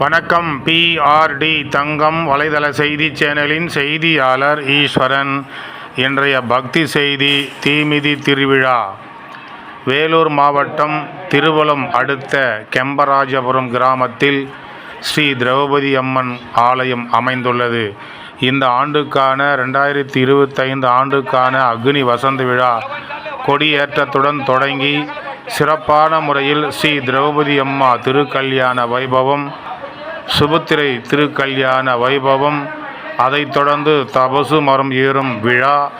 வணக்கம் பிஆர்டி தங்கம் வலைதள செய்தி சேனலின் செய்தியாளர் ஈஸ்வரன். இன்றைய பக்தி செய்தி தீமிதி திருவிழா. வேலூர் மாவட்டம் திருவலம் அடுத்த கெம்பராஜபுரம் கிராமத்தில் ஸ்ரீ திரௌபதி அம்மன் ஆலயம் அமைந்துள்ளது. இந்த ஆண்டுக்கான ரெண்டாயிரத்தி இருபத்தைந்து ஆண்டுக்கான அக்னி வசந்த விழா கொடியேற்றத்துடன் தொடங்கி சிறப்பான முறையில் ஸ்ரீ திரௌபதி அம்மா திருக்கல்யாண வைபவம் சுபத்திரை திருக்கல்யாண வைபவம். அதைத் தொடர்ந்து தபசு மரம் ஏறும் விழா.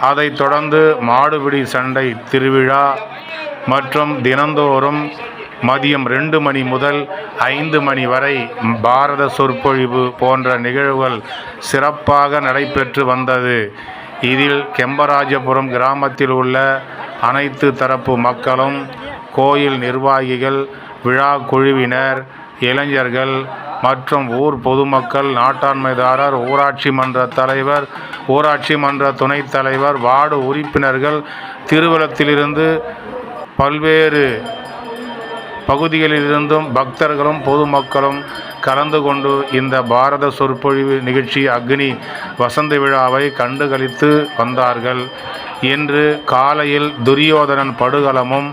அதைத் தொடர்ந்து மாடுபிடி சண்டை திருவிழா. மற்றும் தினந்தோறும் மதியம் ரெண்டு மணி முதல் ஐந்து மணி வரை பாரத சொற்பொழிவு போன்ற நிகழ்வுகள் சிறப்பாக நடைபெற்று வந்தது. இதில் கெம்பராஜபுரம் கிராமத்தில் உள்ள அனைத்து தரப்பு மக்களும் கோயில் நிர்வாகிகள் விழா குழுவினர் இளைஞர்கள் மற்றும் ஊர் பொதுமக்கள் நாட்டாண்மைதாரர் ஊராட்சி மன்ற தலைவர் ஊராட்சி மன்ற துணைத் தலைவர் வார்டு உறுப்பினர்கள் திருவலத்திலிருந்து பல்வேறு பகுதிகளிலிருந்தும் பக்தர்களும் பொதுமக்களும் கலந்து கொண்டு இந்த பாரத சொற்பொழிவு நிகழ்ச்சி அக்னி வசந்த விழாவை கண்டுகளித்து வந்தார்கள். இன்று காலையில் துரியோதனன் படுகளமும்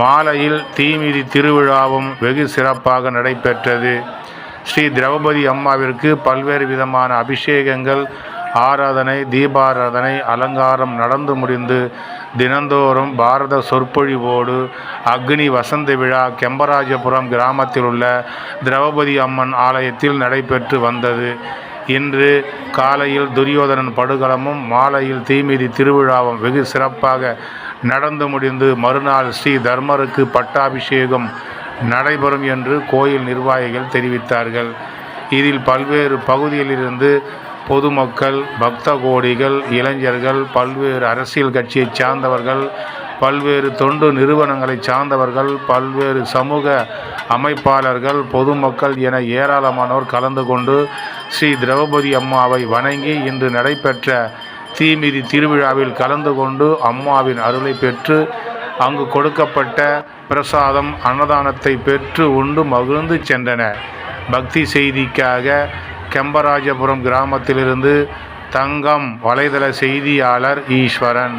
மாலையில் தீமிதி திருவிழாவும் வெகு சிறப்பாக நடைபெற்றது. ஸ்ரீ திரௌபதி அம்மாவிற்கு பல்வேறு விதமான அபிஷேகங்கள் ஆராதனை தீபாராதனை அலங்காரம் நடந்து முடிந்து தினந்தோறும் பாரத சொற்பொழிவோடு அக்னி வசந்த விழா கெம்பராஜபுரம் கிராமத்தில் உள்ள திரௌபதி அம்மன் ஆலயத்தில் நடைபெற்று வந்தது. இன்று காலையில் துரியோதனன் படுகளமும் மாலையில் தீமிதி திருவிழாவும் வெகு சிறப்பாக நடந்து முடிந்து மறுநாள் ஸ்ரீ தர்மருக்கு பட்டாபிஷேகம் நடைபெறும் என்று கோயில் நிர்வாகிகள் தெரிவித்தார்கள். இதில் பல்வேறு பகுதிகளிலிருந்து பொதுமக்கள் பக்த கோடிகள் இளைஞர்கள் பல்வேறு அரசியல் கட்சியைச் சார்ந்தவர்கள் பல்வேறு தொண்டு நிறுவனங்களைச் சார்ந்தவர்கள் பல்வேறு சமூக அமைப்பாளர்கள் பொதுமக்கள் என ஏராளமானோர் கலந்து கொண்டு ஸ்ரீ திரௌபதி அம்மாவை வணங்கி இன்று நடைபெற்ற தீமிதி திருவிழாவில் கலந்து கொண்டு அம்மாவின் அருளை பெற்று அங்கு கொடுக்கப்பட்ட பிரசாதம் அன்னதானத்தை பெற்று உண்டு மகிழ்ந்து சென்றனர் பக்தி செய்திக்காக கெம்பராஜபுரம் கிராமத்திலிருந்து தங்கம் வலைதள செய்தியாளர் ஈஸ்வரன்.